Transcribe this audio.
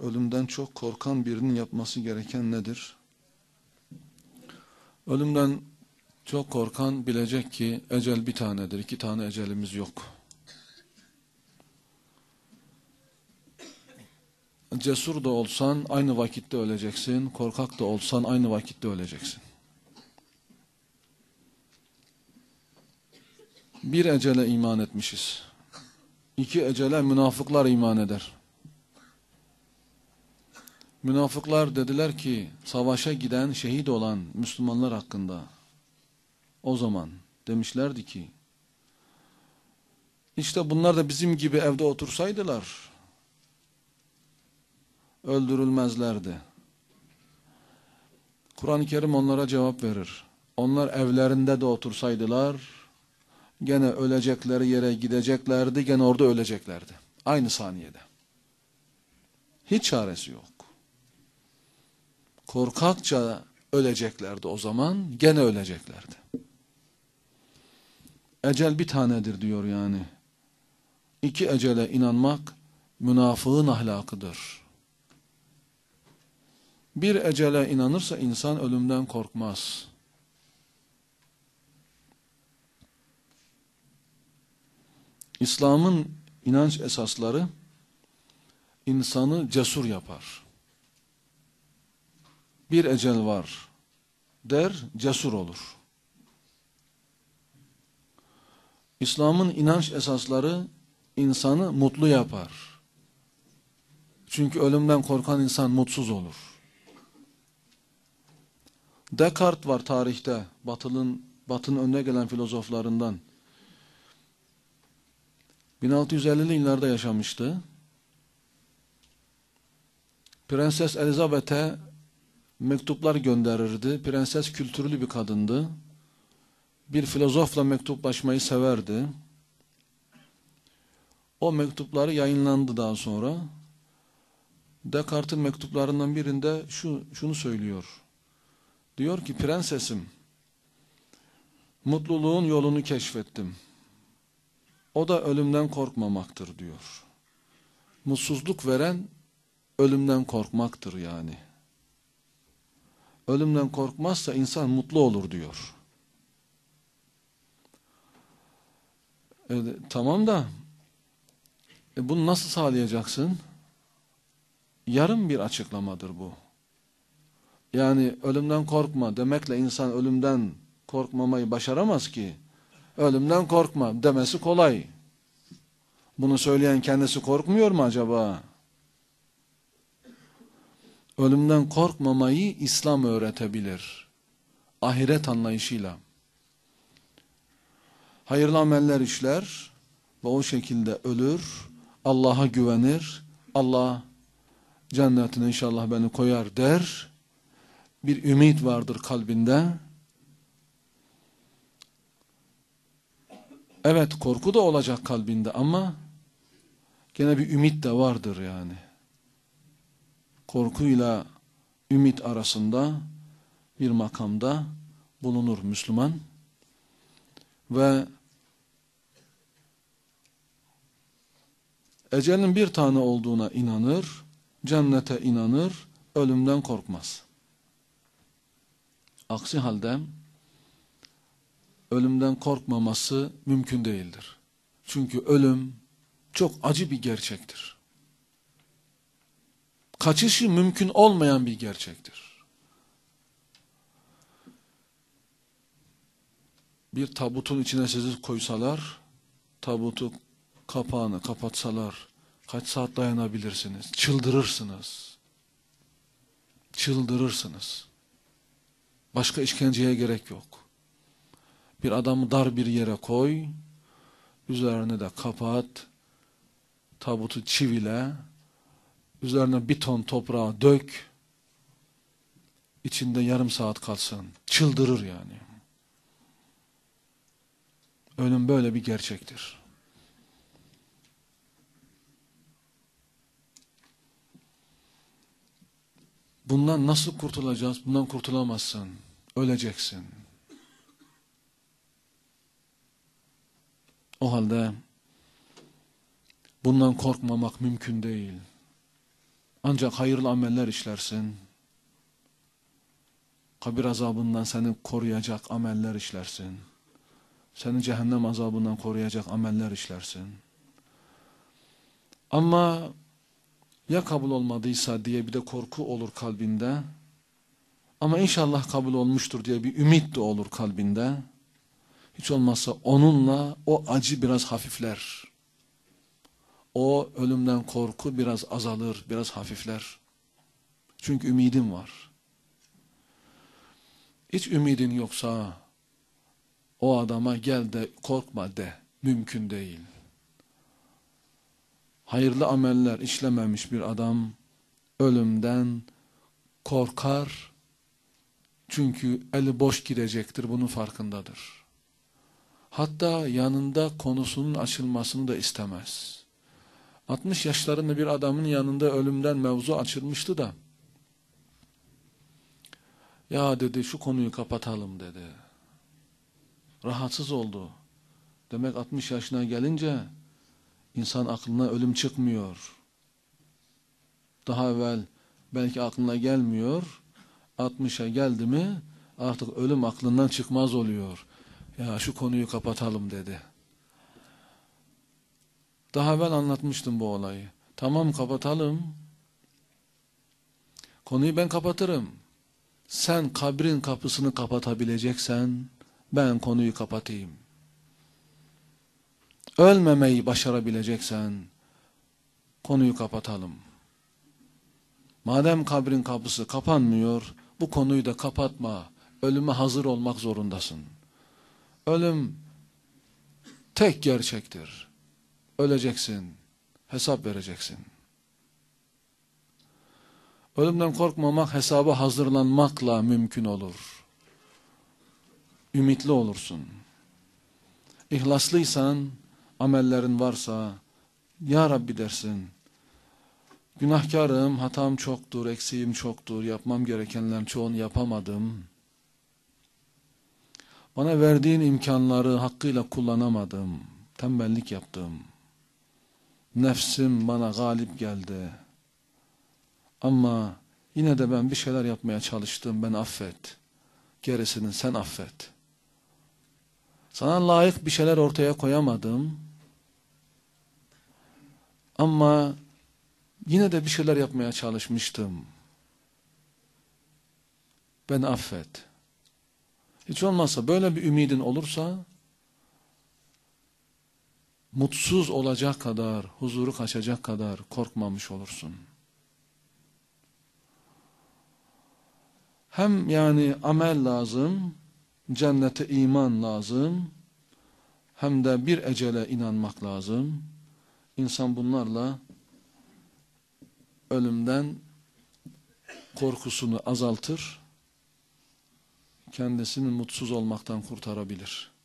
ölümden çok korkan birinin yapması gereken nedir? Ölümden çok korkan bilecek ki ecel bir tanedir, iki tane ecelimiz yok. Cesur da olsan aynı vakitte öleceksin, korkak da olsan aynı vakitte öleceksin. Bir ecele iman etmişiz. İki ecele münafıklar iman eder. Münafıklar dediler ki savaşa giden şehit olan Müslümanlar hakkında o zaman demişlerdi ki işte bunlar da bizim gibi evde otursaydılar öldürülmezlerdi. Kur'an-ı Kerim onlara cevap verir. Onlar evlerinde de otursaydılar gene ölecekleri yere gideceklerdi, gene orada öleceklerdi. Aynı saniyede. Hiç çaresi yok. Korkakça öleceklerdi o zaman, gene öleceklerdi. Ecel bir tanedir diyor yani. İki ecele inanmak münafığın ahlakıdır. Bir ecele inanırsa insan ölümden korkmaz. İslam'ın inanç esasları insanı cesur yapar. Bir ecel var der, cesur olur. İslam'ın inanç esasları insanı mutlu yapar. Çünkü ölümden korkan insan mutsuz olur. Descartes var tarihte, batılın, batının önüne gelen filozoflarından. 1650'li yıllarda yaşamıştı. Prenses Elizabeth'e mektuplar gönderirdi. Prenses kültürlü bir kadındı. Bir filozofla mektuplaşmayı severdi. O mektupları yayınlandı daha sonra. Descartes'in mektuplarından birinde şu şunu söylüyor. Diyor ki prensesim mutluluğun yolunu keşfettim. O da ölümden korkmamaktır diyor. Mutsuzluk veren ölümden korkmaktır yani. Ölümden korkmazsa insan mutlu olur diyor. E, tamam da e, bunu nasıl sağlayacaksın? Yarım bir açıklamadır bu. Yani ölümden korkma demekle insan ölümden korkmamayı başaramaz ki. Ölümden korkma demesi kolay. Bunu söyleyen kendisi korkmuyor mu acaba? Ölümden korkmamayı İslam öğretebilir. Ahiret anlayışıyla. Hayırlı ameller işler ve o şekilde ölür. Allah'a güvenir. Allah cennetine inşallah beni koyar der. Bir ümit vardır kalbinde. Evet korku da olacak kalbinde ama gene bir ümit de vardır yani. Korkuyla ümit arasında bir makamda bulunur Müslüman ve ecelin bir tane olduğuna inanır, cennete inanır, ölümden korkmaz. Aksi halde ölümden korkmaması mümkün değildir. Çünkü ölüm çok acı bir gerçektir. Kaçışı mümkün olmayan bir gerçektir. Bir tabutun içine sizi koysalar, tabutu kapağını kapatsalar, kaç saat dayanabilirsiniz? Çıldırırsınız. Çıldırırsınız. Başka işkenceye gerek yok. Bir adamı dar bir yere koy, üzerine de kapat, tabutu çivile, üzerine bir ton toprağı dök, içinde yarım saat kalsın. Çıldırır yani. Ölüm böyle bir gerçektir. Bundan nasıl kurtulacağız? Bundan kurtulamazsın. Öleceksin. O halde bundan korkmamak mümkün değil. Ancak hayırlı ameller işlersin. Kabir azabından seni koruyacak ameller işlersin. Seni cehennem azabından koruyacak ameller işlersin. Ama ya kabul olmadıysa diye bir de korku olur kalbinde. Ama inşallah kabul olmuştur diye bir ümit de olur kalbinde. Hiç olmazsa onunla o acı biraz hafifler. O ölümden korku biraz azalır, biraz hafifler. Çünkü ümidim var. Hiç ümidin yoksa o adama gel de korkma de. Mümkün değil. Hayırlı ameller işlememiş bir adam ölümden korkar. Çünkü eli boş gidecektir bunun farkındadır. Hatta yanında konusunun açılmasını da istemez. 60 yaşlarında bir adamın yanında ölümden mevzu açılmıştı da ya dedi şu konuyu kapatalım dedi. Rahatsız oldu. Demek 60 yaşına gelince insan aklına ölüm çıkmıyor. Daha evvel belki aklına gelmiyor. 60'a geldi mi artık ölüm aklından çıkmaz oluyor. Ya şu konuyu kapatalım dedi. Daha evvel anlatmıştım bu olayı. Tamam kapatalım. Konuyu ben kapatırım. Sen kabrin kapısını kapatabileceksen ben konuyu kapatayım. Ölmemeyi başarabileceksen konuyu kapatalım. Madem kabrin kapısı kapanmıyor, bu konuyu da kapatma. Ölüme hazır olmak zorundasın. Ölüm tek gerçektir. Öleceksin, hesap vereceksin. Ölümden korkmamak, hesaba hazırlanmakla mümkün olur. Ümitli olursun. İhlaslıysan, amellerin varsa, Ya Rabbi dersin, günahkarım, hatam çoktur, eksiğim çoktur, yapmam gerekenlerin çoğunu yapamadım. Bana verdiğin imkanları hakkıyla kullanamadım, tembellik yaptım. Nefsim bana galip geldi. Ama yine de ben bir şeyler yapmaya çalıştım, ben affet. Gerisini sen affet. Sana layık bir şeyler ortaya koyamadım. Ama yine de bir şeyler yapmaya çalışmıştım. Ben affet. Hiç olmazsa böyle bir ümidin olursa mutsuz olacak kadar, huzuru kaçacak kadar korkmamış olursun. Hem yani amel lazım, cennete iman lazım, hem de bir ecele inanmak lazım. İnsan bunlarla ölümden korkusunu azaltır, kendisini mutsuz olmaktan kurtarabilir.